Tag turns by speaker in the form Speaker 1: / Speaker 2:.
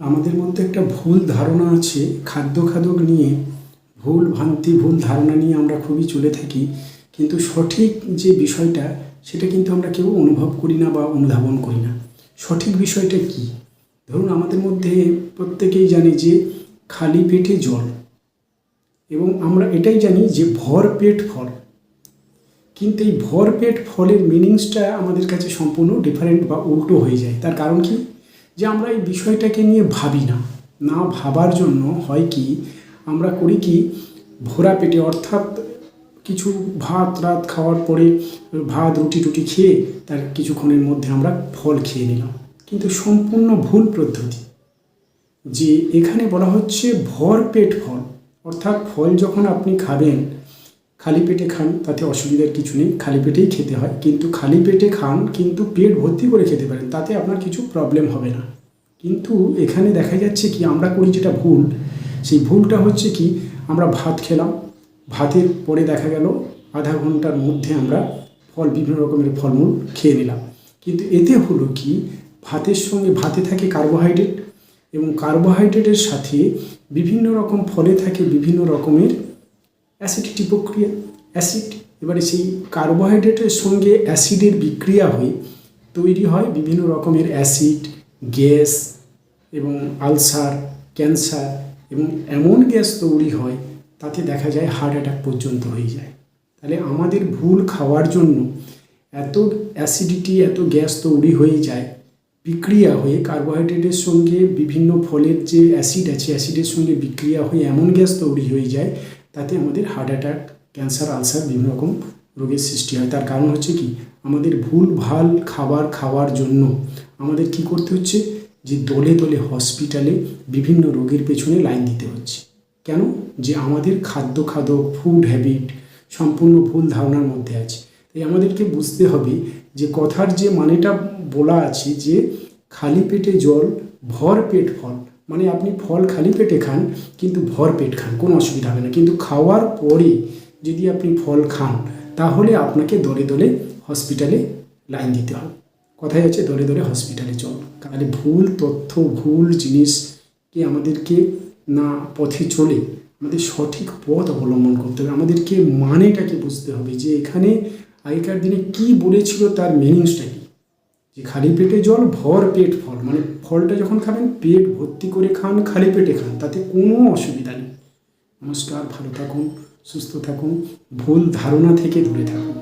Speaker 1: আমাদের মধ্যে একটা ভুল ধারণা আছে, খাদ্য খাদক নিয়ে। ভুল ভ্রান্তি, ভুল ধারণা নিয়ে আমরা খুবই চলে থাকি। কিন্তু সঠিক যে বিষয়টা, সেটা কিন্তু আমরা কেউ অনুভব করি না বা অনুধাবন করি না। সঠিক বিষয়টা কি? ধরুন আমাদের মধ্যে প্রত্যেকেই জানে যে খালি পেটে জল। এবং আমরা এটাই জানি যে ভর পেট ফল। কিন্তু এই ভরপেট ফলের মিনিংসটা আমাদের কাছে সম্পূর্ণ ডিফারেন্ট বা উল্টো হয়ে যায়। তার কারণ কি? যে আমরা এই বিষয়টাকে নিয়ে ভাবি না। না ভাবার জন্য হয় কি, আমরা করি কি, ভোরা পেটে অর্থাৎ কিছু ভাত, রাত খাওয়ার পরে ভাত, রুটি টুটি খেয়ে তার কিছুক্ষণের মধ্যে আমরা ফল খেয়ে নিলাম। কিন্তু সম্পূর্ণ ভুল পদ্ধতি। যে এখানে বলা হচ্ছে ভর পেট ফল। অর্থাৎ ফল যখন আপনি খাবেন খালি পেটে খান, তাতে অসুবিধার কিছু নেই, খালি পেটেই খেতে হয়। কিন্তু খালি পেটে খান, কিন্তু পেট ভর্তি করে খেতে পারেন, তাতে আপনার কিছু প্রবলেম হবে না। কিন্তু এখানে দেখা যাচ্ছে কি, আমরা করি যেটা ভুল, সেই ভুলটা হচ্ছে কি, আমরা ভাত খেলাম, ভাতের পরে দেখা গেল, আধা ঘণ্টার মধ্যে আমরা ফল, বিভিন্ন রকমের ফলমূল খেয়ে নিলাম। কিন্তু এতে হলো কি, ভাতের সঙ্গে, ভাতে থাকে কার্বোহাইড্রেট এবং কার্বোহাইড্রেটের সাথে বিভিন্ন রকম ফলে থাকে বিভিন্ন রকমের অ্যাসিডিটি প্রক্রিয়া। অ্যাসিড এবারে সেই কার্বোহাইড্রেটের সঙ্গে অ্যাসিডের বিক্রিয়া হয়ে তৈরি হয় বিভিন্ন রকমের অ্যাসিড গ্যাস এবং আলসার ক্যান্সার এবং এমন গ্যাস তৈরি হয় তাতে দেখা যায় হার্ট অ্যাটাক পর্যন্ত হয়ে যায়। তাহলে আমাদের ভুল খাওয়ার জন্য এত অ্যাসিডিটি এত গ্যাস তৈরি হয়ে যায়, বিক্রিয়া হয়ে কার্বোহাইড্রেটের সঙ্গে বিভিন্ন ফলের যে অ্যাসিড আছে অ্যাসিডের সঙ্গে বিক্রিয়া হয়ে এমন গ্যাস তৈরি হয়ে যায় তাতে আমাদের হার্ট অ্যাটাক ক্যান্সার আলসার বিভিন্ন রকম রোগের সৃষ্টি হয়। তার কারণ হচ্ছে কি? আমাদের ভুল, ভালো খাবার খাওয়ার জন্য আমাদের কি করতে হচ্ছে? যে দলে দলে হসপিটালে বিভিন্ন রোগের পেছনে লাইন দিতে হচ্ছে। কেন? যে আমাদের খাদ্য খাদক ফুড হ্যাবিট সম্পূর্ণ ভুল ধারণার মধ্যে আছে। তাই আমাদেরকে বুঝতে হবে যে কথার যে মানেটা বলা আছে যে, খালি পেটে জল, ভর পেট ফল। মানে আপনি ফল খালি পেটে খান, কিন্তু ভর পেট খান, কোনো অসুবিধা হবে না। কিন্তু খাওয়ার পরে যদি আপনি ফল খান, তাহলে আপনাকে দলে দলে হসপিটালে লাইন দিতে হবে। কথাই হচ্ছে দলে দলে হসপিটালে চল তাহলে ভুল তথ্য, ভুল জিনিসকে আমাদেরকে না পথে চলে আমাদের সঠিক পথ অবলম্বন করতে হবে। আমাদেরকে মানেটাকে বুঝতে হবে যে এখানে আগেকার দিনে কি বলেছিল তার মিনিংসটা কি। যে খালি পেটে জল, ভর পেট ফল। মানে ফলটা যখন খাবেন, পেট ভর্তি করে খান, খালি পেটে খান, তাতে কোনো অসুবিধা নেই। নমস্কার, ভালো থাকুন, সুস্থ থাকুন, ভুল ধারণা থেকে দূরে থাকুন।